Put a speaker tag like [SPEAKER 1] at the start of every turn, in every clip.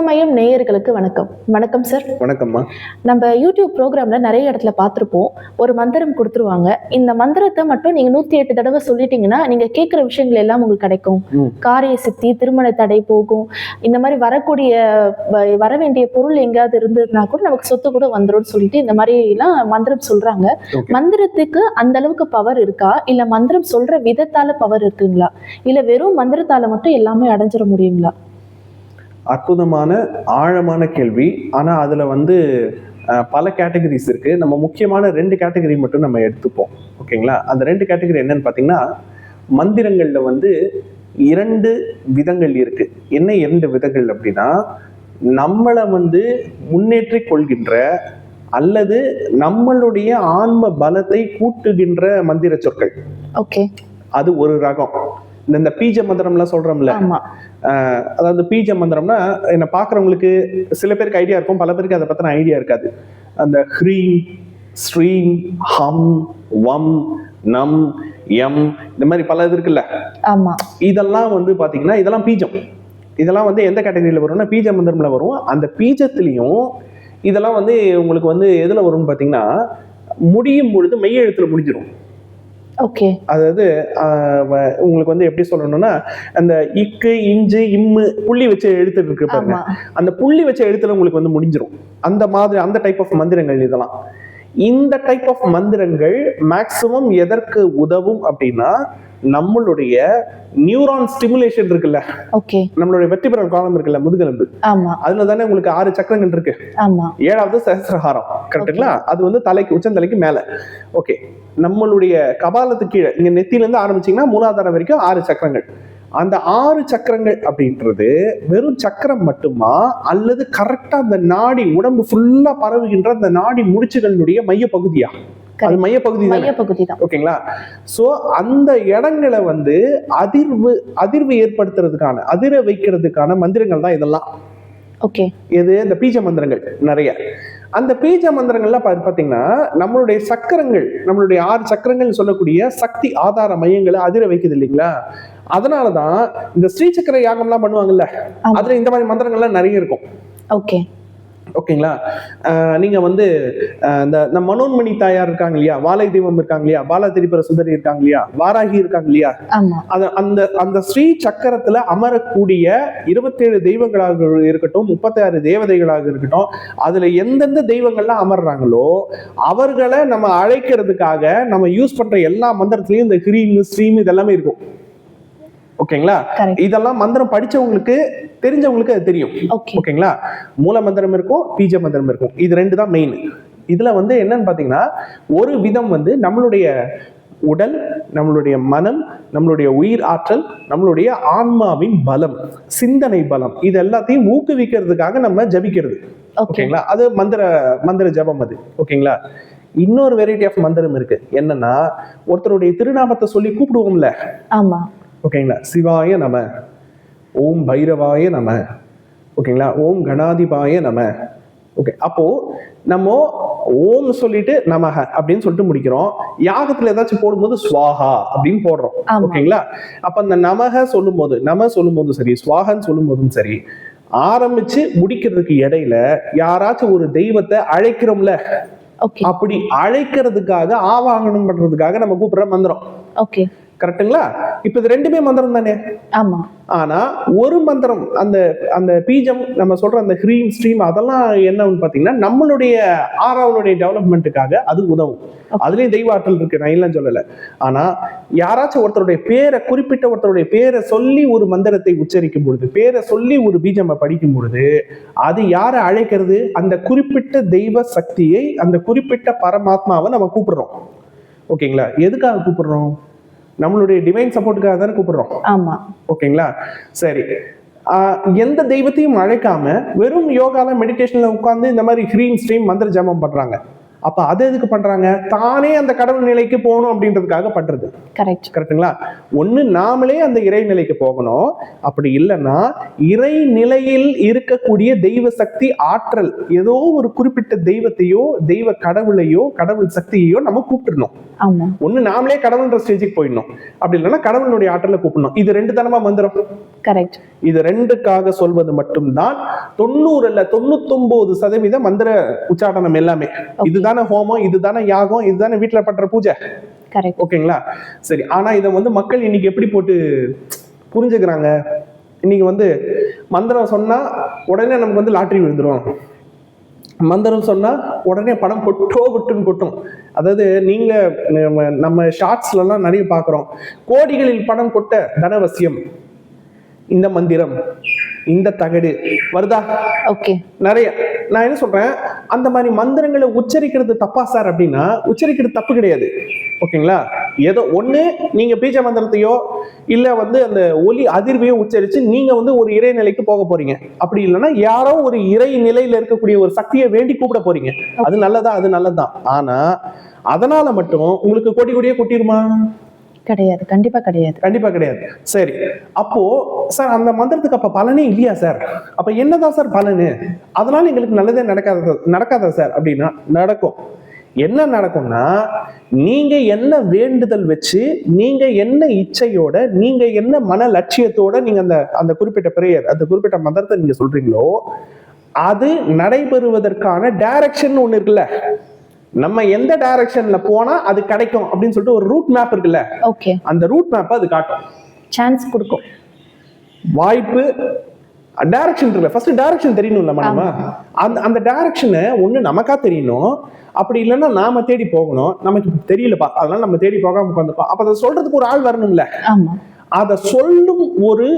[SPEAKER 1] சிவமயம் நேயர்களுக்கு வணக்கம். வணக்கம் சார்
[SPEAKER 2] வணக்கம்மா.
[SPEAKER 1] நம்ம யூடியூப் ப்ரோக்ராம்ல நிறைய இடத்துல பார்த்துருப்போம். ஒரு மந்திரம் கொடுத்துருவாங்க. இந்த மந்திரத்தை மட்டும் நீங்க நூத்தி எட்டு தடவை சொல்லிட்டீங்கன்னா நீங்க கேட்குற விஷயங்கள் எல்லாம் உங்களுக்கு கிடைக்கும். காரிய சித்தி திருமண தடை போகும். இந்த மாதிரி வரக்கூடிய வர வேண்டிய பொருள் எங்கேயாவது இருந்ததுன்னா கூட நமக்கு சொத்து கூட வந்துரும்னு சொல்லிட்டு இந்த மாதிரி எல்லாம் மந்திரம் சொல்றாங்க. மந்திரத்துக்கு அந்த அளவுக்கு பவர் இருக்கா? இல்ல மந்திரம் சொல்ற விதத்தால பவர் இருக்குங்களா? இல்ல வெறும் மந்திரத்தால மட்டும் எல்லாமே அடைஞ்சிட முடியுங்களா?
[SPEAKER 2] அற்புதமான ஆழமான கேள்வி. ஆனா அதுல வந்து பல கேட்டகரிஸ் இருக்கு. நம்ம முக்கியமான ரெண்டு கேட்டகரி மட்டும் நம்ம எடுத்துப்போம். ஓகேங்களா? அந்த ரெண்டு கேட்டகரி என்னன்னு பாத்தீங்கன்னா மந்திரங்கள்ல வந்து இரண்டு விதங்கள் இருக்கு. என்ன இரண்டு விதங்கள் அப்படின்னா நம்மளை வந்து முன்னேற்றிக் கொள்கின்ற அல்லது நம்மளுடைய ஆன்ம பலத்தை கூட்டுகின்ற மந்திர சொற்கள்.
[SPEAKER 1] ஓகே.
[SPEAKER 2] அது ஒரு ரகம். இந்த- பீஜ மந்திரம்லாம் சொல்றோம்ல. அதாவது பீஜ மந்திரம்னா என்ன பார்க்குறவங்களுக்கு சில பேருக்கு ஐடியா இருக்கும் பல பேருக்கு அதை பற்றின ஐடியா இருக்காது. அந்த ஹ்ரீம் ஸ்ரீம் ஹம் வம் நம் எம் இந்த மாதிரி பல இது இருக்குல்ல?
[SPEAKER 1] ஆமா.
[SPEAKER 2] இதெல்லாம் வந்து பார்த்தீங்கன்னா இதெல்லாம் பீஜம் இதெல்லாம் வந்து எந்த கேட்டகரியில் வரும்னா பீஜ மந்திரம்ல வரும். அந்த பீஜத்துலேயும் இதெல்லாம் வந்து உங்களுக்கு வந்து எதில் வரும்னு பார்த்தீங்கன்னா முடியும் பொழுது மெய் எழுத்துல முடிஞ்சிடும்
[SPEAKER 1] ஓகே
[SPEAKER 2] அதாவது உங்களுக்கு வந்து எப்படி சொல்லணும்னா அந்த இக்கு இஞ்சு இம்மு புள்ளி வச்ச எழுத்து இருக்கு பாருங்க. அந்த புள்ளி வச்ச எழுத்துல உங்களுக்கு வந்து முடிஞ்சிரும். அந்த மாதிரி அந்த டைப் ஆஃப் மந்திரங்கள் இதெல்லாம். இந்த டைப் ஆஃப் மந்திரங்கள் மேக்சிமம் எதற்கு உதவும் அப்படின்னா நம்மளுடைய நியூரான் ஸ்டிமுலேஷன் இருக்குல்ல?
[SPEAKER 1] ஓகே
[SPEAKER 2] நம்மளுடைய வெற்றிபெறல் காலம் இருக்குல்ல முதுகெலும்பு?
[SPEAKER 1] ஆமா.
[SPEAKER 2] அதுல தானே உங்களுக்கு ஆறு சக்கரங்கள் இருக்கு.
[SPEAKER 1] ஆமா.
[SPEAKER 2] ஏழாவது சஹசிரஹாரம். கரெக்டுங்களா அது வந்து தலைக்கு உச்சந்தலைக்கு மேல. ஓகே நம்மளுடைய கபாலத்துக்கு கீழே இங்க நெத்தியில இருந்து ஆரம்பிச்சீங்கன்னா மூணாவது தரம் வரைக்கும் ஆறு சக்கரங்கள். அந்த ஆறு சக்கரங்கள் அப்படின்றது வெறும் சக்கரம் மட்டுமா? அல்லது கரெக்டா அந்த நாடி உடம்பு ஃபுல்லா பரவுகின்ற அந்த நாடி முடிச்சுகளுடைய மைய பகுதியா அது மைய பகுதி
[SPEAKER 1] மைய பகுதி தான்
[SPEAKER 2] ஓகேங்களா? சோ அந்த இடங்களை வந்து அதிர்வு அதிர்வு ஏற்படுத்துறதுக்கான அதிர வைக்கிறதுக்கான மந்திரங்கள் தான் இதெல்லாம்.
[SPEAKER 1] ஓகே
[SPEAKER 2] எது? இந்த பீஜ மந்திரங்கள் நிறைய. அந்த பீஜ மந்திரங்கள்லாம் பா- பாத்தீங்கன்னா நம்மளுடைய சக்கரங்கள் நம்மளுடைய ஆறு சக்கரங்கள் சொல்லக்கூடிய சக்தி ஆதார மையங்களை அதிர வைக்குது இல்லைங்களா? அதனாலதான் இந்த ஸ்ரீசக்கர யாகம்லாம் பண்ணுவாங்கல்ல. அதுல இந்த மாதிரி மந்திரங்கள்லாம் நிறைய இருக்கும்.
[SPEAKER 1] ஓகே.
[SPEAKER 2] ஓகேங்களா? நீங்க வந்து இந்த இந்த மனோன்மணி தாயார் இருக்காங்க இல்லையா வாழை தெய்வம் இருக்காங்க இல்லையா பாலா திரிபுர சுந்தரி இருக்காங்க இல்லையா வாராகி இருக்காங்க இல்லையா அந்த அந்த ஸ்ரீ சக்கரத்துல அமரக்கூடிய இருபத்தேழு தெய்வங்களாக இருக்கட்டும் முப்பத்தாறு தேவதைகளாக இருக்கட்டும் அதுல எந்தெந்த தெய்வங்கள்லாம் அமர்றாங்களோ அவர்களை நம்ம அழைக்கிறதுக்காக நம்ம யூஸ் பண்ற எல்லா மந்திரத்திலையும் இந்த ஹ்ரீம் ஸ்ரீம் இதெல்லாமே இருக்கும். ஓகேங்களா? இதெல்லாம் மந்திரம் படிச்சவங்களுக்கு தெரிஞ்சவங்களுக்கு அது தெரியும்.
[SPEAKER 1] ஓகே
[SPEAKER 2] ஓகேங்களா? மூல மந்திரம் இருக்கும் பீஜ மந்திரம் இருக்கும். இது ரெண்டு தான் மெயின் இதுல வந்து என்னன்னு பாத்தீங்கன்னா ஒரு விதம் வந்து நம்மளுடைய உடல் நம்மளுடைய மனம் நம்மளுடைய உயிர் ஆற்றல் நம்மளுடைய ஆன்மாவின் பலம் சிந்தனை பலம் இது எல்லாத்தையும் ஊக்குவிக்கிறதுக்காக நம்ம ஜபிக்கிறது.
[SPEAKER 1] ஓகே
[SPEAKER 2] ஓகேங்களா? அது மந்திர மந்திர ஜபம் அது. ஓகேங்களா? இன்னொரு வெரைட்டி ஆஃப் மந்திரம் இருக்கு. என்னன்னா ஒருத்தருடைய திருநாமத்தை சொல்லி கூப்பிடுவோம்ல.
[SPEAKER 1] ஆமா.
[SPEAKER 2] ஓகேங்களா? சிவாய நம. ஓம் பைரவாய நம. ஓகேங்களா? ஓம் கணாதிபாய நம. ஓகே அப்போ நம்ம ஓம் சொல்லிட்டு நமக அப்படின்னு சொல்லிட்டு முடிக்கிறோம். யாகத்துல ஏதாச்சும் போடும்போது ஸ்வாஹா அப்படின்னு போடுறோம். ஓகேங்களா? அப்ப அந்த நமக சொல்லும் போது நம சொல்லும் போதும் சரி ஸ்வாகன்னு சொல்லும் போதும் சரி ஆரம்பிச்சு முடிக்கிறதுக்கு இடையில யாராச்சும் ஒரு தெய்வத்தை அழைக்கிறோம்ல அப்படி அழைக்கிறதுக்காக ஆவாகனம் பண்றதுக்காக நம்ம கூப்பிடுற மந்திரம்.
[SPEAKER 1] ஓகே
[SPEAKER 2] கரெக்ட்டுங்களா இப்ப இது ரெண்டுமே மந்திரம் தானே?
[SPEAKER 1] ஆமா.
[SPEAKER 2] ஆனா ஒரு மந்திரம் அந்த அந்த பீஜம் நம்ம சொல்ற அந்த ஹ்ரீம் ஸ்ட்ரீம் அதெல்லாம் என்னன்னு பாத்தீங்கன்னா நம்மளுடைய ஆறாவனுடைய டெவலப்மெண்ட்டுக்காக அது உதவும். அதுலயும் தெய்வ ஆற்றல் இருக்கு நான் இல்லைன்னு சொல்லல. ஆனா யாராச்சும் ஒருத்தருடைய பேரை குறிப்பிட்ட ஒருத்தருடைய பேரை சொல்லி ஒரு மந்திரத்தை உச்சரிக்கும் பொழுது பேரை சொல்லி ஒரு பீஜம் படிக்கும் பொழுது அது யாரை அழைக்கிறது? அந்த குறிப்பிட்ட தெய்வ சக்தியை அந்த குறிப்பிட்ட பரமாத்மாவை நம்ம கூப்பிடுறோம். ஓகேங்களா? எதுக்காக கூப்பிடுறோம்? நம்மளுடைய டிவைன் சப்போர்ட்டுக்காக தானே கூப்பிடுறோம்.
[SPEAKER 1] ஆமா.
[SPEAKER 2] ஓகேங்களா? சரி. எந்த தெய்வத்தையும் அழைக்காம வெறும் யோகால மெடிடேஷன்ல உட்கார்ந்து இந்த மாதிரி ஹ்ரீம் ஸ்ட்ரீம் மந்திர ஜபம் பண்றாங்க. அப்ப அதை எதுக்கு பண்றாங்க? தானே அந்த கடவுள் நிலைக்கு போகணும் அப்படின்றதுக்காக பண்றது.
[SPEAKER 1] கரெக்ட்
[SPEAKER 2] கரெக்ட்டுங்களா ஒண்ணு நாமளே அந்த இறை நிலைக்கு போகணும். அப்படி இல்லைன்னா இறை நிலையில் இருக்கக்கூடிய தெய்வ சக்தி ஆற்றல் ஏதோ ஒரு குறிப்பிட்ட தெய்வத்தையோ தெய்வ கடவுளையோ கடவுள் சக்தியையோ நம்ம கூப்பிட்டுருணும்
[SPEAKER 1] ஆமா.
[SPEAKER 2] ஒண்ணு நாமளே கடவுள்ன்ற ஸ்டேஜுக்கு போயிடணும். அப்படி இல்லைன்னா கடவுளுடைய ஆற்றலை கூப்பிடணும். இது ரெண்டு தனமா மந்திரம்
[SPEAKER 1] கரெக்ட்
[SPEAKER 2] இது ரெண்டுக்காக சொல்வது மட்டும்தான் தொண்ணூறு இல்ல தொண்ணூத்தொன்பது சதவீத மந்திர உச்சாடனம் எல்லாமே. இதுதானே ஹோமம் இதுதானே யாகம் இதுதானே வீட்டுல பண்ற பூஜை?
[SPEAKER 1] கரெக்ட்
[SPEAKER 2] ஓகேங்களா? சரி ஆனா இதை வந்து மக்கள் இன்னைக்கு எப்படி போட்டு புரிஞ்சுக்கிறாங்க? இன்னைக்கு வந்து மந்திரம் சொன்னா உடனே நமக்கு வந்து லாட்டரி விழுந்துரும். மந்திரம் சொன்னா உடனே பணம் கொட்டோ கொட்டுன்னு கொட்டும். அதாவது நீங்க நம்ம நம்ம ஷார்ட்ஸ்ல எல்லாம் நிறைய பார்க்குறோம். கோடிகளில் பணம் கொட்ட தனவசியம். இந்த மந்திரம். இந்த தகடு. வருதா?
[SPEAKER 1] ஓகே.
[SPEAKER 2] நிறைய. நான் என்ன சொல்றேன்? அந்த மாதிரி மந்திரங்களை உச்சரிக்கிறது தப்பா சார் அப்படின்னா உச்சரிக்கிறது தப்பு கிடையாது. ஓகேங்களா? ஏதோ ஒண்ணு நீங்க பீஜ மந்திரத்தையோ இல்ல வந்து அந்த ஒலி அதிர்வையோ உச்சரிச்சு நீங்க வந்து ஒரு இறை நிலைக்கு போக போறீங்க. அப்படி இல்லைன்னா யாரோ ஒரு இறை நிலையில இருக்கக்கூடிய ஒரு சக்தியை வேண்டி கூப்பிட போறீங்க. அது நல்லதா? அது நல்லதுதான். ஆனா அதனால மட்டும் உங்களுக்கு கொடி கொடியே கொட்டிருமா?
[SPEAKER 1] கிடையாது கண்டிப்பா கிடையாது.
[SPEAKER 2] கண்டிப்பா கிடையாது. சரி. அப்போ சார் அந்த மந்திரத்துக்கு அப்ப பலனே இல்லையா சார் அப்ப என்னதான் சார் பலனு? அதனால எங்களுக்கு நல்லதே நடக்காத நடக்காதா சார் அப்படின்னா நடக்கும். என்ன நடக்கும்னா நீங்க என்ன வேண்டுதல் வச்சு நீங்க என்ன இச்சையோட நீங்க என்ன மன லட்சியத்தோட நீங்க அந்த அந்த குறிப்பிட்ட பிரேயர் அந்த குறிப்பிட்ட மந்திரத்தை நீங்க சொல்றீங்களோ அது நடைபெறுவதற்கான டைரக்ஷன் ஒண்ணு இருக்குல்ல. நம்ம எந்த டைரக்ஷன்ல போனா அது கிடைக்கும் அப்படின்னு சொல்லிட்டு ஒரு ரூட் மேப் இருக்குல்ல?
[SPEAKER 1] ஓகே
[SPEAKER 2] அந்த ரூட் மேப்பை அது காட்டும்.
[SPEAKER 1] சான்ஸ் கொடுக்கும்.
[SPEAKER 2] வாய்ப்பு டைரக்ஷன் இருக்குல்ல. ஃபர்ஸ்ட் டைரக்ஷன் தெரியணும்ல நம்ம? அந்த அந்த டைரக்ஷனை ஒண்ணு நமக்கா தெரியணும். அப்படி இல்லைன்னா நாம தேடி போகணும். நமக்கு தெரியலப்பா அதனால நம்ம தேடி போகாம உட்காந்துருக்கோம் அப்ப அதை சொல்றதுக்கு ஒரு ஆள் வரணும்ல? அதை சொல்லும் ஒரு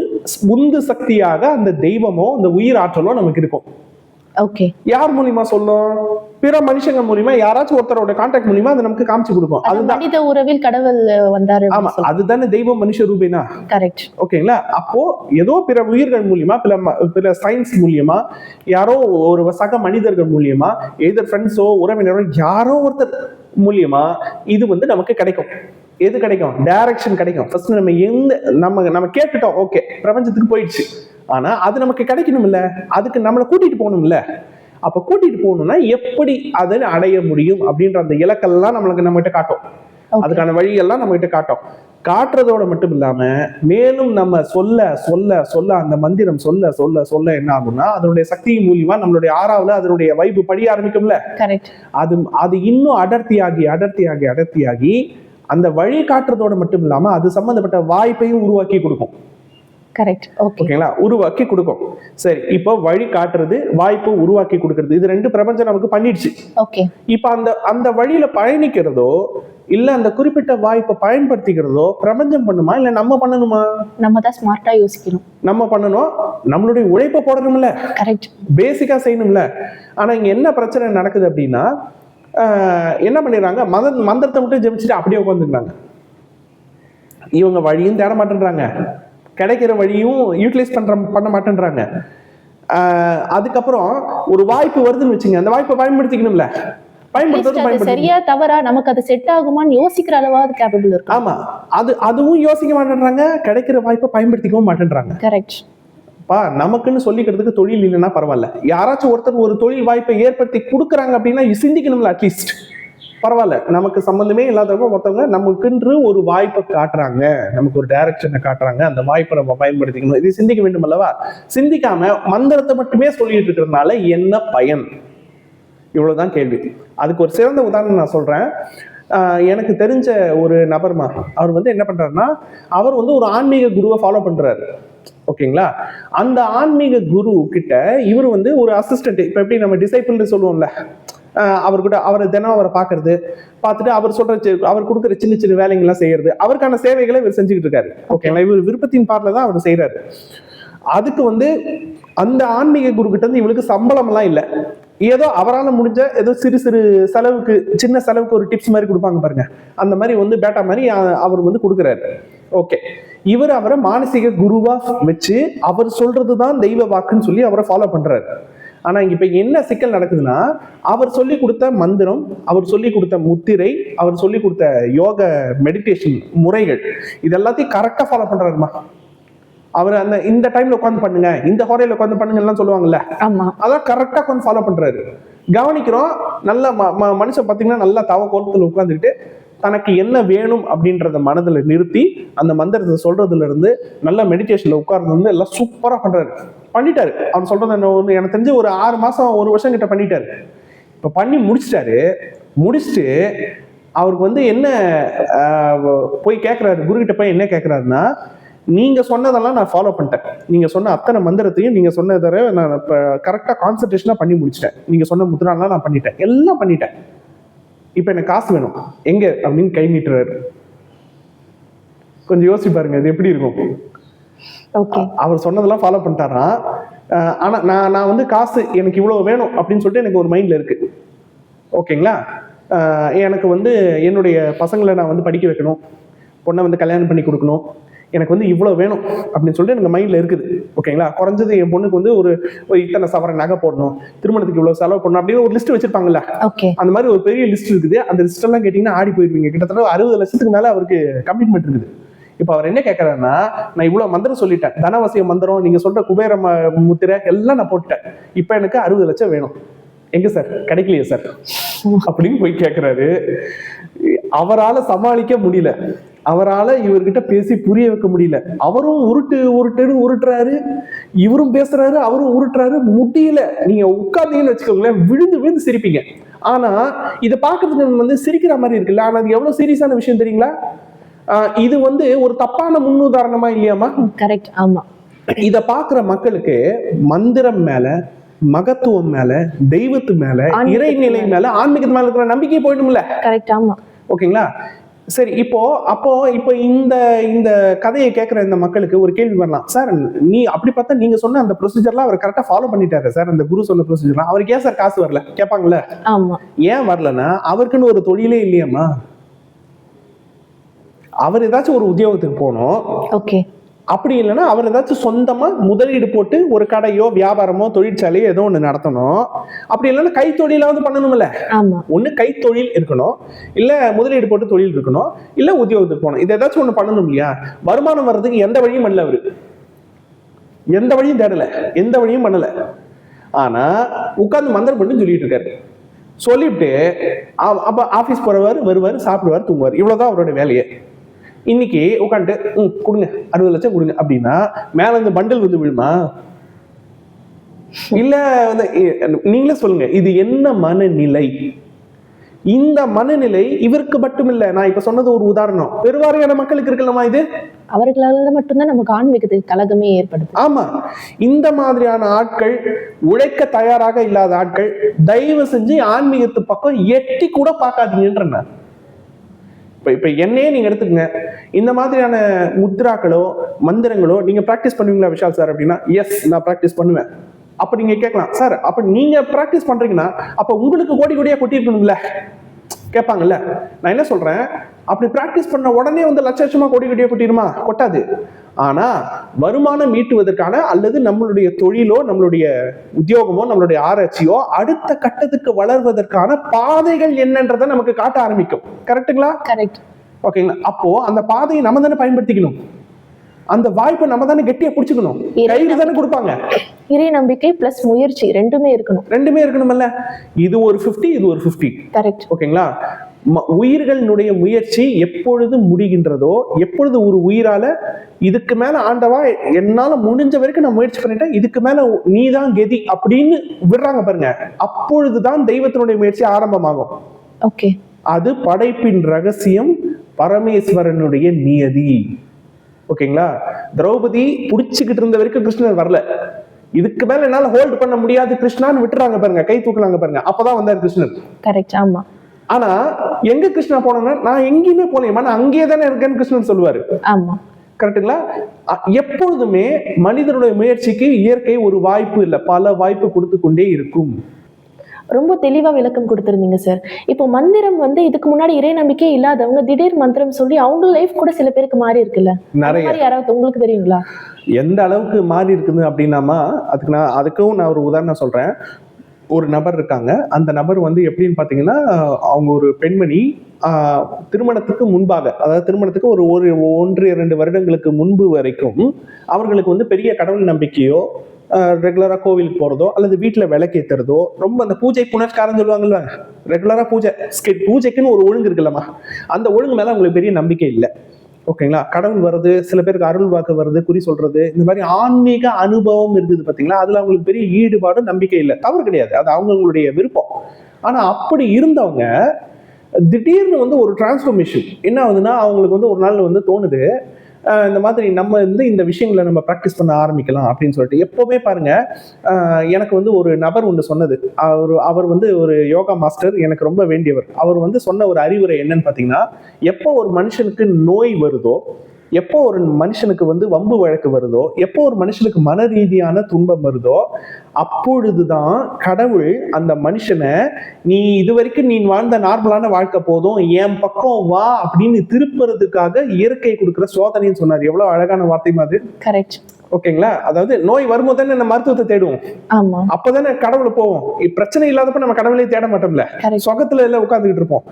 [SPEAKER 2] உந்து சக்தியாக அந்த தெய்வமோ அந்த உயிர் ஆற்றலோ நமக்கு இருக்கும்.
[SPEAKER 1] ஓகே
[SPEAKER 2] யார் மூலியமா சொல்லும்? பிற மனுஷங்க மூலியமா யாராச்சும் ஒருத்தரோட கான்டாக்ட் மூலியமா அதை நமக்கு காமிச்சு கொடுக்கும்
[SPEAKER 1] அது
[SPEAKER 2] அதுதான்.
[SPEAKER 1] மனித உறவில் கடவுள் வந்தாரு
[SPEAKER 2] ஆமா அதுதானே தெய்வம் மனுஷ ரூபேனா?
[SPEAKER 1] கரெக்ட்
[SPEAKER 2] ஓகேங்களா? அப்போ ஏதோ பிற உயிர்கள் மூலியமா பிற பிற சயின்ஸ் மூலியமா யாரோ ஒரு சக மனிதர்கள் மூலியமா எதிர் ஃப்ரெண்ட்ஸோ உறவினரோ யாரோ ஒருத்தர் மூலியமா இது வந்து நமக்கு கிடைக்கும். எது கிடைக்கும்? டைரக்ஷன் கிடைக்கும். ஃபர்ஸ்ட் நம்ம எந்த நம்ம நம்ம கேட்டுட்டோம். ஓகே பிரபஞ்சத்துக்கு போயிடுச்சு. ஆனா அது நமக்கு கிடைக்கணும் இல்ல அதுக்கு நம்மளை கூட்டிட்டு போகணும்ல. அப்ப கூட்டிட்டு போகணும்னா எப்படி அதை அடைய முடியும் அப்படின்ற அந்த இலக்கெல்லாம் நம்மளுக்கு நம்ம கிட்ட காட்டும் அதுக்கான வழியெல்லாம் நம்ம கிட்ட காட்டும். காட்டுறதோட மட்டும் இல்லாம மேலும் நம்ம சொல்ல சொல்ல சொல்ல அந்த மந்திரம் சொல்ல சொல்ல சொல்ல என்ன ஆகும்னா அதனுடைய சக்தி மூலியமா நம்மளுடைய ஆறாவுல அதனுடைய வைப்பு படிய ஆரம்பிக்கும்ல. அது அது இன்னும் அடர்த்தியாகி அடர்த்தியாகி அடர்த்தியாகி அந்த வழி காட்டுறதோட மட்டும் இல்லாம அது சம்பந்தப்பட்ட வாய்ப்பையும் உருவாக்கி கொடுக்கும்.
[SPEAKER 1] கரெக்ட் ஓகே
[SPEAKER 2] ஓகேங்களா? உருவாக்கி கொடுக்கும். சரி இப்போ வழி காட்டுறது வாய்ப்பு உருவாக்கி கொடுக்கறது இது ரெண்டு பிரபஞ்சம் நமக்கு பண்ணிடுச்சு.
[SPEAKER 1] ஓகே
[SPEAKER 2] இப்ப அந்த அந்த வழியில பயணிக்கிறதோ இல்ல அந்த குறிப்பிட்ட வாய்ப்பை பயன்படுத்திக்கிறதோ பிரபஞ்சம் பண்ணுமா இல்ல நம்ம பண்ணணுமா?
[SPEAKER 1] நம்ம தான் ஸ்மார்ட்டா யோசிக்கணும்.
[SPEAKER 2] நம்ம பண்ணணும் நம்மளுடைய உழைப்பை போடணும்ல.
[SPEAKER 1] கரெக்ட்
[SPEAKER 2] பேசிக்கா செய்யணும்ல. ஆனா இங்க என்ன பிரச்சனை நடக்குது அப்படின்னா என்ன பண்ணிடுறாங்க? மத மந்திரத்தை மட்டும் ஜெபிச்சுட்டு அப்படியே உட்காந்துக்கிறாங்க இவங்க வழியும் தேட மாட்டேன்றாங்க கிடைக்கிற வழியும் யூட்டிலைஸ் பண்ற பண்ண மாட்டேன்றாங்க. அதுக்கப்புறம் ஒரு வாய்ப்பு வருதுன்னு வச்சுங்க. அந்த வாய்ப்பை பயன்படுத்திக்கணும்ல.
[SPEAKER 1] சரியா தவறா நமக்கு அது செட் ஆகுமான்னு யோசிக்கிற அளவாவது கேப்பபிள் இருக்கும்
[SPEAKER 2] ஆமா. அது அதுவும் யோசிக்க மாட்டேன்றாங்க. கிடைக்கிற வாய்ப்பை பயன்படுத்திக்கவும் மாட்டேன்றாங்க.
[SPEAKER 1] கரெக்ட்
[SPEAKER 2] பா நமக்குன்னு சொல்லிக்கிறதுக்கு தொழில் இல்லைன்னா பரவாயில்ல. யாராச்சும் ஒருத்தர் ஒரு தொழில் வாய்ப்பை ஏற்படுத்தி கொடுக்குறாங்க அப்படின்னா சிந்திக்கணும்ல அட்லீஸ்ட் பரவாயில்ல. நமக்கு சம்மந்தமே இல்லாதவங்க ஒருத்தவங்க நமக்குன்று ஒரு வாய்ப்பை காட்டுறாங்க. நமக்கு ஒரு டைரக்ஷனை காட்டுறாங்க. அந்த வாய்ப்பை நம்ம பயன்படுத்திக்கணும். இதை சிந்திக்க வேண்டும் அல்லவா? சிந்திக்காம மந்திரத்தை மட்டுமே சொல்லிட்டு இருக்கிறதுனால என்ன பயன்? இவ்வளவுதான் கேள்வி. அதுக்கு ஒரு சிறந்த உதாரணம் நான் சொல்றேன். எனக்கு தெரிஞ்ச ஒரு நபர்மா அவர் வந்து என்ன பண்றாருன்னா அவர் வந்து ஒரு ஆன்மீக குருவை ஃபாலோ பண்றாரு. ஓகேங்களா? அந்த ஆன்மீக குரு கிட்ட இவர் வந்து ஒரு அசிஸ்டன்ட் இப்ப எப்படி நம்ம டிசைபிள்னு சொல்லுவோம்ல அவர்கிட்ட அவர் தினம் அவரை பார்க்கறது பார்த்துட்டு அவர் சொல்ற அவர் கொடுக்குற சின்ன சின்ன வேலைங்கள்லாம் செய்யறது அவருக்கான சேவைகளை இவர் செஞ்சுக்கிட்டு இருக்காரு. ஓகேங்களா இவர் விருப்பத்தின் பார்ல தான் அவர் செய்யறாரு அதுக்கு வந்து அந்த ஆன்மீக குரு கிட்ட இருந்து இவளுக்கு சம்பளம் எல்லாம் இல்லை. ஏதோ அவரால் முடிஞ்ச ஏதோ சிறு சிறு செலவுக்கு சின்ன செலவுக்கு ஒரு டிப்ஸ் மாதிரி கொடுப்பாங்க பாருங்க. அந்த மாதிரி வந்து பேட்டா மாதிரி அவர் வந்து கொடுக்குறாரு. ஓகே இவர் அவரை மானசீக குருவா வச்சு அவர் சொல்றது தான் தெய்வ வாக்குன்னு சொல்லி அவரை ஃபாலோ பண்றாரு. ஆனா இங்க இப்ப என்ன சிக்கல் நடக்குதுன்னா அவர் சொல்லி கொடுத்த மந்திரம் அவர் சொல்லி கொடுத்த முத்திரை அவர் சொல்லி கொடுத்த யோக மெடிடேஷன் முறைகள் இது எல்லாத்தையும் கரெக்டா ஃபாலோ பண்றாருமா? அவர் அந்த இந்த டைம்ல உட்காந்து பண்ணுங்க இந்த ஹோரையில உட்காந்து பண்ணுங்க எல்லாம் சொல்லுவாங்கல்ல?
[SPEAKER 1] ஆமா.
[SPEAKER 2] அதான் கரெக்டா உட்காந்து ஃபாலோ பண்றாரு. கவனிக்கிறோம் நல்ல மனுஷன் பாத்தீங்கன்னா நல்லா தவ கோலத்துல உட்காந்துக்கிட்டு தனக்கு என்ன வேணும் அப்படின்றத மனதில் நிறுத்தி அந்த மந்திரத்தை சொல்றதுல இருந்து நல்ல மெடிடேஷன்ல உட்கார்ந்து வந்து எல்லாம் சூப்பரா பண்றாரு. பண்ணிட்டாரு. அவர் சொல்றது என்ன ஒன்று எனக்கு தெரிஞ்சு ஒரு ஆறு மாசம் ஒரு வருஷம் கிட்ட பண்ணிட்டாரு. இப்போ பண்ணி முடிச்சிட்டாரு. முடிச்சுட்டு அவருக்கு வந்து என்ன போய் கேட்குறாரு குருகிட்ட போய் என்ன கேட்குறாருன்னா நீங்கள் சொன்னதெல்லாம் நான் ஃபாலோ பண்ணிட்டேன். நீங்கள் சொன்ன அத்தனை மந்திரத்தையும் நீங்கள் சொன்னதை நான் இப்போ கரெக்டாக கான்சன்ட்ரேஷனாக பண்ணி முடிச்சிட்டேன். நீங்கள் சொன்ன முத்திராலாம் நான் பண்ணிட்டேன். எல்லாம் பண்ணிட்டேன். இப்போ எனக்கு காசு வேணும். எங்க அப்படின்னு கை நீட்டுறாரு. கொஞ்சம் யோசிச்சு பாருங்க இது எப்படி இருக்கும்? அவர் சொன்னதெல்லாம் ஃபாலோ பண்ணிட்டாராம் அஹ் ஆனா நான் நான் வந்து காசு எனக்கு இவ்வளவு வேணும் அப்படின்னு சொல்லிட்டு எனக்கு ஒரு மைண்ட்ல இருக்கு. ஓகேங்களா எனக்கு வந்து என்னுடைய பசங்களை நான் வந்து படிக்க வைக்கணும். பொண்ணை வந்து கல்யாணம் பண்ணி கொடுக்கணும். எனக்கு வந்து இவ்வளோ வேணும் அப்படின்னு சொல்லிட்டு எனக்கு மைண்டில் இருக்குது. ஓகேங்களா? குறைஞ்சது என் பொண்ணுக்கு வந்து ஒரு இத்தனை சவர நகை போடணும். திருமணத்துக்கு இவ்வளோ செலவு பண்ணணும். அப்படின்னு ஒரு லிஸ்ட் வச்சிருப்பாங்கல்ல? அந்த மாதிரி ஒரு பெரிய லிஸ்ட் இருக்குது. அந்த லிஸ்ட் எல்லாம் கேட்டிங்கன்னா ஆடி போயிருவீங்க. கிட்டத்தட்ட அறுபது லட்சத்துக்கு மேலே அவருக்கு கமிட்மெண்ட் இருக்குது. இப்போ அவர் என்ன கேட்கறாருன்னா நான் இவ்வளோ மந்திரம் சொல்லிட்டேன். தனவசிய மந்திரம் நீங்கள் சொல்ற குபேர முத்திரை எல்லாம் நான் போட்டுட்டேன். இப்போ எனக்கு அறுபது லட்சம் வேணும். எங்க சார்? கிடைக்கலையே சார்? அப்படின்னு போய் கேட்குறாரு அவரால் சமாளிக்க முடியல. அவரால் இவர்கிட்ட பேசி புரிய வைக்க முடியல. அவரும் உருட்டு உருட்டுன்னு உருட்டுறாரு. இவரும் பேசுறாரு அவரும் உருட்டுறாரு. முடியல. நீங்க உட்கார்ந்தீங்கன்னு வச்சுக்கோங்களேன் விழுந்து விழுந்து சிரிப்பீங்க. ஆனா இதை பார்க்கறதுக்கு வந்து சிரிக்கிற மாதிரி இருக்குல்ல? ஆனா அது எவ்வளவு சீரியஸான விஷயம் தெரியுங்களா? இது வந்து ஒரு தப்பான முன்னுதாரணமா இல்லையாமா
[SPEAKER 1] கரெக்ட் ஆமா.
[SPEAKER 2] இத பாக்குற மக்களுக்கு மந்திரம் மேல மகத்துவம் மேல தெய்வத்து மேல இறைநிலை மேல. ஆன்மீகத்து மேல இருக்கிற நம்பிக்கையே போயிடும்ல.
[SPEAKER 1] கரெக்ட் ஆமா.
[SPEAKER 2] ஓகேங்களா? சரி இப்போ அப்போ இப்போ இந்த இந்த கதையை கேட்குற இந்த மக்களுக்கு ஒரு கேள்வி வரலாம். சார் நீ அப்படி பார்த்தா நீங்க சொன்ன அந்த ப்ரொசீஜர்லாம் அவர் கரெக்டாக ஃபாலோ பண்ணிட்டாரு சார். அந்த குரு சொன்ன ப்ரொசீஜர்லாம் அவருக்கு ஏன் சார் காசு வரல? கேட்பாங்கல்ல. ஏன் வரலன்னா அவருக்குன்னு ஒரு தொழிலே இல்லையாம்மா. அவர் ஏதாச்சும் ஒரு உத்தியோகத்துக்கு போகணும்.
[SPEAKER 1] ஓகே.
[SPEAKER 2] அப்படி இல்லைன்னா அவர் ஏதாச்சும் சொந்தமா முதலீடு போட்டு ஒரு கடையோ வியாபாரமோ தொழிற்சாலையோ ஏதோ ஒன்று நடத்தணும். அப்படி இல்லைன்னா கைத்தொழிலாவது பண்ணணும்ல.
[SPEAKER 1] ஆமா.
[SPEAKER 2] ஒன்று கைத்தொழில் இருக்கணும். இல்லை முதலீடு போட்டு தொழில் இருக்கணும். இல்லை உத்தியோகத்துக்கு போகணும். இது ஏதாச்சும் ஒன்று பண்ணணும் இல்லையா? வருமானம் வர்றதுக்கு எந்த வழியும் பண்ணல அவரு. எந்த வழியும் தேடல. எந்த வழியும் பண்ணல. ஆனா உட்கார்ந்து மந்திரம் பண்ணி சொல்லிட்டு இருக்காரு. சொல்லிவிட்டு அ- அப்ப ஆபீஸ் போறவர் வருவார் சாப்பிடுவார் தூங்குவார். இவ்வளவுதான் அவரோட வேலையே. இன்னைக்கு உட்காந்துட்டு ம் கொடுங்க. அறுபது லட்சம் கொடுங்க. அப்படின்னா மேல இந்த பண்டல் வந்து விழுமா? இல்ல நீங்களே சொல்லுங்க. இது என்ன மனநிலை? இந்த மனநிலை இவருக்கு மட்டுமில்ல. நான் இப்ப சொன்னது ஒரு உதாரணம். பெருவாரியான மக்களுக்கு இருக்கலாமா இது?
[SPEAKER 1] அவர்களால மட்டும்தான் நமக்கு ஆன்மீகத்துக்கு கலகமே ஏற்படுது.
[SPEAKER 2] ஆமா. இந்த மாதிரியான ஆட்கள் உழைக்க தயாராக இல்லாத ஆட்கள் தயவு செஞ்சு ஆன்மீகத்து பக்கம் எட்டி கூட பார்க்காதீங்கன்ற. இப்போ இப்போ என்னையே நீங்கள் எடுத்துக்கங்க. இந்த மாதிரியான முத்ராக்களோ மந்திரங்களோ நீங்கள் ப்ராக்டிஸ் பண்ணுவீங்களா விஷால் சார் அப்படின்னா எஸ் நான் ப்ராக்டிஸ் பண்ணுவேன். அப்போ நீங்கள் கேட்கலாம் சார் அப்போ நீங்கள் ப்ராக்டிஸ் பண்ணுறீங்கன்னா அப்போ உங்களுக்கு கோடி கோடியாக கொட்டியிருக்கணும்ல? கேட்பாங்கல்ல. நான் என்ன சொல்கிறேன் அப்படி ப்ராக்டிஸ் பண்ண உடனே வந்து லட்ச லட்சமாக கோடி கோடியா கொட்டிடுமா கொட்டாது. ஆனா வருமானம் ஈட்டுவதற்கான அல்லது நம்மளுடைய தொழிலோ நம்மளுடைய உத்தியோகமோ நம்மளுடைய ஆராய்ச்சியோ அடுத்த கட்டத்துக்கு வளர்வதற்கான பாதைகள் என்னன்றதை நமக்கு காட்ட ஆரம்பிக்கும். கரெக்ட்டுங்களா?
[SPEAKER 1] கரெக்ட்.
[SPEAKER 2] ஓகேங்களா? அப்போ அந்த பாதையை நம்ம தானே பயன்படுத்திக்கணும். அந்த வாய்ப்பை நம்ம தானே கெட்டியா பிடிச்சுக்கணும். கையில தானே கொடுப்பாங்க.
[SPEAKER 1] இறை நம்பிக்கை பிளஸ் முயற்சி ரெண்டுமே இருக்கணும்.
[SPEAKER 2] ரெண்டுமே இருக்கணும்ல இது ஒரு 50 இது ஒரு 50
[SPEAKER 1] கரெக்ட்.
[SPEAKER 2] ஓகேங்களா? உயிர்களினுடைய முயற்சி எப்பொழுது முடிகின்றதோ எப்பொழுது ஒரு உயிரால இதுக்கு மேல ஆண்டவா என்னால முடிஞ்ச வரைக்கும் நான் முயற்சி பண்ணிட்டேன் இதுக்கு மேல நீதான் கெதி அப்படின்னு விடுறாங்க பாருங்க. அப்பொழுதுதான் தெய்வத்தினுடைய முயற்சி ஆரம்பமாகும்.
[SPEAKER 1] ஓகே
[SPEAKER 2] அது படைப்பின் ரகசியம் பரமேஸ்வரனுடைய நியதி. ஓகேங்களா? திரௌபதி புடிச்சுக்கிட்டு இருந்த வரைக்கும் கிருஷ்ணர் வரல. இதுக்கு மேல என்னால ஹோல்ட் பண்ண முடியாது கிருஷ்ணான்னு விட்டுறாங்க பாருங்க கை தூக்குறாங்க பாருங்க அப்பதான் வந்தார் கிருஷ்ணர்.
[SPEAKER 1] கரெக்ட் ஆமா.
[SPEAKER 2] ஆனா எங்க கிருஷ்ணா போனோம்னா நான் எங்கேயுமே போனேன். நான் அங்கேயே தானே இருக்கேன்னு கிருஷ்ணன் சொல்லுவாரு. அ- எப்பொழுதுமே மனிதனுடைய முயற்சிக்கு இயற்கை ஒரு வாய்ப்பு இல்லை. பல வாய்ப்பு கொடுத்து கொண்டே இருக்கும்.
[SPEAKER 1] ரொம்ப தெளிவா விளக்கம் கொடுத்திருந்தீங்க சார் இப்போ மந்திரம் வந்து இதுக்கு முன்னாடி இறை நம்பிக்கை இல்லாதவங்க திடீர் மந்திரம் சொல்லி அவங்க லைஃப் கூட சில பேருக்கு மாறி இருக்குல்ல?
[SPEAKER 2] நிறைய.
[SPEAKER 1] யாராவது உங்களுக்கு தெரியுங்களா?
[SPEAKER 2] எந்த அளவுக்கு மாறி இருக்குது அப்படின்னாமா அதுக்கு நான் அதுக்கும் நான் ஒரு உதாரணம் சொல்றேன். ஒரு நபர் இருக்காங்க. அந்த நபர் வந்து எப்படின்னு பார்த்தீங்கன்னா அவங்க ஒரு பெண்மணி திருமணத்துக்கு முன்பாக அதாவது திருமணத்துக்கு ஒரு ஒரு ஒன்று இரண்டு வருடங்களுக்கு முன்பு வரைக்கும் அவர்களுக்கு வந்து பெரிய கடவுள் நம்பிக்கையோ ரெகுலராக கோவிலுக்கு போகிறதோ அல்லது வீட்டில் விளக்கேற்றுறதோ ரொம்ப அந்த பூஜை புனஸ்காரம் சொல்லுவாங்கல்ல ரெகுலராக பூஜை ஸ்கெட் பூஜைக்குன்னு ஒரு ஒழுங்கு இருக்குல்லம்மா. அந்த ஒழுங்கு மேலே அவங்களுக்கு பெரிய நம்பிக்கை இல்லை. ஓகேங்களா? கடவுள் வருது சில பேருக்கு அருள் வாக்கு வருது குறி சொல்றது இந்த மாதிரி ஆன்மீக அனுபவம் இருக்குது பாத்தீங்களா? அதுல அவங்களுக்கு பெரிய ஈடுபாடு நம்பிக்கை இல்லை. தவறு கிடையாது. அது அவங்களுடைய விருப்பம். ஆனா அப்படி இருந்தவங்க திடீர்னு வந்து ஒரு டிரான்ஸ்ஃபர்மேஷன் என்ன ஆகுதுன்னா அவங்களுக்கு வந்து ஒரு நாள் வந்து தோணுது. இந்த மாதிரி நம்ம வந்து இந்த விஷயங்களை நம்ம ப்ராக்டிஸ் பண்ண ஆரம்பிக்கலாம் அப்படின்னு சொல்லிட்டு. எப்போவுமே பாருங்க எனக்கு வந்து ஒரு நபர் ஒன்று சொன்னது. அவர் அவர் வந்து ஒரு யோகா மாஸ்டர் எனக்கு ரொம்ப வேண்டியவர். அவர் வந்து சொன்ன ஒரு அறிவுரை என்னன்னு பார்த்தீங்கன்னா எப்போ ஒரு மனுஷனுக்கு நோய் வருதோ எப்போ ஒரு மனுஷனுக்கு வந்து வம்பு வழக்கு வருதோ எப்போ ஒரு மனுஷனுக்கு மன ரீதியான துன்பம் வருதோ அப்பொழுதுதான் கடவுள் அந்த மனுஷனை நீ இதுவரைக்கும் நீ வாழ்ந்த நார்மலான வாழ்க்கை போதும் என் பக்கம் வா அப்படின்னு திருப்புறதுக்காக இயற்கை கொடுக்குற சோதனைன்னு சொன்னார். எவ்வளவு அழகான வார்த்தை
[SPEAKER 1] கரெக்ட்
[SPEAKER 2] ஓகேங்களா? அதாவது நோய் வரும்போது தானே நம்ம மருத்துவத்தை தேடுவோம்.
[SPEAKER 1] ஆமா.
[SPEAKER 2] அப்பதானே கடவுளை போவோம். பிரச்சனை இல்லாதப்ப நம்ம கடவுளே தேட மாட்டோம்ல. சொகத்துல எல்லாம் உட்காந்துக்கிட்டு இருப்போம்.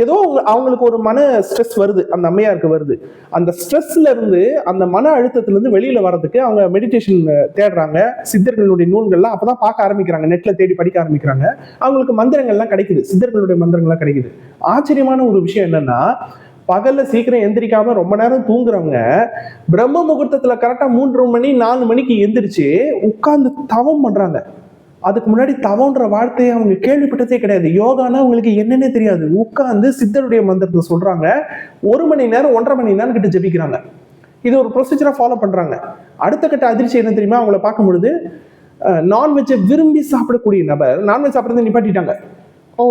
[SPEAKER 2] ஏதோ அவங்களுக்கு ஒரு மன ஸ்ட்ரெஸ் வருது அந்த அம்மையாருக்கு வருது. அந்த ஸ்ட்ரெஸ்ல இருந்து அந்த மன அழுத்தத்துல இருந்து வெளியில வரதுக்கு அவங்க மெடிடேஷன் தேடுறாங்க. சித்தர்களுடைய நூல்கள்லாம் அப்பதான் பார்க்க ஆரம்பிக்கிறாங்க நெட்ல தேடி படிக்க ஆரம்பிக்கிறாங்க. அவங்களுக்கு மந்திரங்கள்லாம் கிடைக்குது சித்தர்களுடைய மந்திரங்கள்லாம் கிடைக்குது. ஆச்சரியமான ஒரு விஷயம் என்னன்னா பகல்ல சீக்கிரம் எந்திரிக்காம ரொம்ப நேரம் தூங்குறவங்க பிரம்ம முகூர்த்தத்துல கரெக்டா மூன்று மணி நாலு மணிக்கு எந்திரிச்சு உட்கார்ந்து தவம் பண்றாங்க. அதுக்கு முன்னாடி தவன்ற வார்த்தையை அவங்க கேள்விப்பட்டதே கிடையாது. யோகானா அவங்களுக்கு என்னன்னே தெரியாது. உட்காந்து சித்தருடைய மந்திரத்தை சொல்றாங்க. ஒரு மணி நேரம் ஒன்றரை மணி நேரம் கிட்ட ஜபிக்கிறாங்க. இது ஒரு ப்ரொசீஜரா ஃபாலோ பண்றாங்க. அடுத்த கட்ட அதிர்ச்சி என்ன தெரியுமா? அவங்கள பார்க்கும் பொழுது நான்வெஜ்ஜை விரும்பி சாப்பிடக்கூடிய நபர் நான்வெஜ் சாப்பிட்றதை நிப்பாட்டிட்டாங்க.
[SPEAKER 1] ஓ.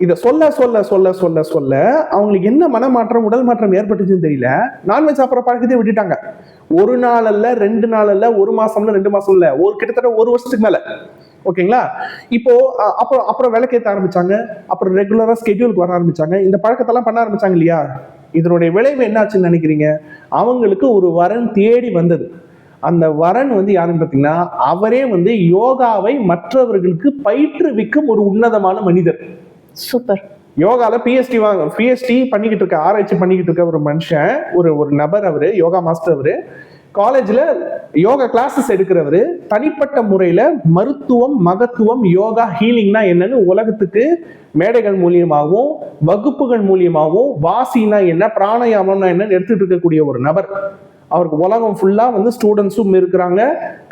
[SPEAKER 2] இதை சொல்ல சொல்ல சொல்ல சொல்ல சொல்ல அவங்களுக்கு என்ன மனமாற்றம் உடல் மாற்றம் ஏற்பட்டுச்சுன்னு தெரியல. நான்வெஜ் சாப்பிட்ற பழக்கத்தை விட்டுட்டாங்க. ஒரு நாள் அல்ல ரெண்டு நாள் அல்ல ஒரு மாசம்ல ரெண்டு மாசம் இல்ல ஒரு கிட்டத்தட்ட ஒரு வருஷத்துக்கு மேல. ஓகேங்களா? இப்போ அப்புறம் அப்புறம் விளக்கேற்ற ஆரம்பிச்சாங்க. அப்புறம் ரெகுலரா ஸ்கெடியூலுக்கு வர ஆரம்பிச்சாங்க. இந்த பழக்கத்தெல்லாம் பண்ண ஆரம்பிச்சாங்க இல்லையா? இதனுடைய விளைவு என்னாச்சுன்னு நினைக்கிறீங்க? அவங்களுக்கு ஒரு வரன் தேடி வந்தது. அந்த வரன் வந்து யாருன்னு பார்த்தீங்கன்னா அவரே வந்து யோகாவை மற்றவர்களுக்கு பயிற்றுவிக்கும் ஒரு உன்னதமான மனிதர்.
[SPEAKER 1] சூப்பர்.
[SPEAKER 2] யோகால பிஎஸ்டி வாங்க. பிஎஸ்டி பண்ணிக்கிட்டு இருக்க ஆராய்ச்சி பண்ணிக்கிட்டு இருக்க ஒரு மனுஷன் ஒரு ஒரு நபர் அவரு யோகா மாஸ்டர் அவரு. காலேஜ்ல யோகா கிளாஸஸ் எடுக்கிறவரு தனிப்பட்ட முறையில மருத்துவம் மகத்துவம் யோகா ஹீலிங்னா என்னன்னு உலகத்துக்கு மேடைகள் மூலியமாகவும் வகுப்புகள் மூலியமாகவும் வாசினா என்ன பிராணயாமம்னா என்னன்னு எடுத்துட்டு இருக்கக்கூடிய ஒரு நபர். அவருக்கு உலகம் ஃபுல்லாக வந்து ஸ்டூடெண்ட்ஸும் இருக்கிறாங்க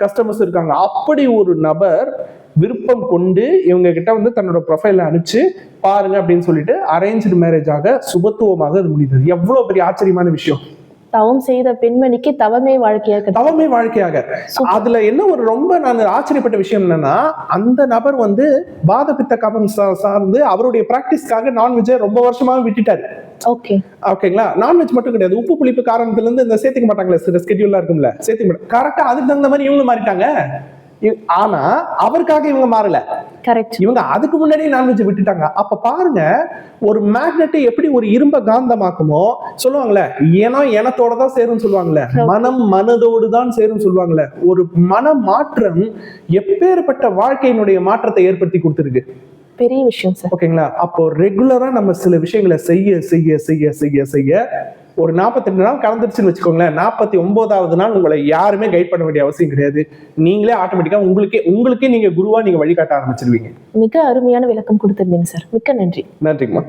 [SPEAKER 2] கஸ்டமர்ஸ் இருக்காங்க. அப்படி ஒரு நபர் விருப்பம் கொண்டு இவங்க கிட்ட வந்து தன்னோட ப்ரொஃபைல அனுப்பிச்சு பாருங்க அப்படின்னு சொல்லிட்டு அரேஞ்சு மேரேஜாக சுபத்துவமாக அது முடிந்தது. எவ்வளோ பெரிய ஆச்சரியமான விஷயம்.
[SPEAKER 1] தவம் செய்த பெண்மணிக்கு தவமே வாழ்க்கையா கிடைச்சது.
[SPEAKER 2] தவமே வாழ்க்கையாக. அதுல என்ன ஒரு ரொம்ப நான் ஆச்சரியப்பட்ட விஷயம் என்னன்னா அந்த நபர் வந்து வாத பித்த கபம் சார்ந்து அவருடைய பிராக்டிஸ்க்காக நான்வெஜ்ஜை ரொம்ப வருஷமா விட்டுட்டாரு.
[SPEAKER 1] ஓகே.
[SPEAKER 2] ஓகேங்களா? நான்வெஜ் மட்டும் கிடையாது. உப்பு புளிப்பு காரணத்துல இருந்து இந்த சேர்த்துக்க மாட்டாங்களே ஸ்கெடியூல்லாம் இருக்கும்ல. சேர்த்துக்க மாட்டாங்க கரெக்டா அதுக்கு தகுந்த மாதிரி இவங்க மாறிட்டாங்க. ஆனா அவருக்காக இவங்க மாறல.
[SPEAKER 1] கரெக்ட்
[SPEAKER 2] இவங்க அதுக்கு முன்னாடியே நான்வெஜ் விட்டுட்டாங்க. அப்ப பாருங்க ஒரு மேக்னெட்டை எப்படி ஒரு இரும்ப காந்தமாக்குமோ சொல்லுவாங்கல்ல ஏனம் எனத்தோட தான் சேரும்னு சொல்லுவாங்கல்ல. மனம் மனதோடு தான் சேரும் சொல்லுவாங்கல்ல. ஒரு மன மாற்றம் எப்பேற்பட்ட வாழ்க்கையினுடைய மாற்றத்தை ஏற்படுத்தி கொடுத்துருக்கு.
[SPEAKER 1] பெரிய விஷயம் சார்
[SPEAKER 2] ஓகேங்களா? அப்போ ரெகுலரா நம்ம சில விஷயங்களை செய்ய செய்ய செய்ய செய்ய செய்ய ஒரு 42 நாள் கலந்துருச்சுன்னு வச்சுக்கோங்களேன் நாற்பத்தி ஒன்பதாவது நாள் உங்களை யாருமே கைட் பண்ண வேண்டிய அவசியம் கிடையாது. நீங்களே ஆட்டோமேட்டிக்கா உங்களுக்கே உங்களுக்கே நீங்க குருவா நீங்க வழிகாட்ட ஆரம்பிச்சிருவீங்க.
[SPEAKER 1] மிக அருமையான விளக்கம் கொடுத்திருந்தீங்க சார். மிக்க நன்றி.
[SPEAKER 2] நன்றிங்கம்மா.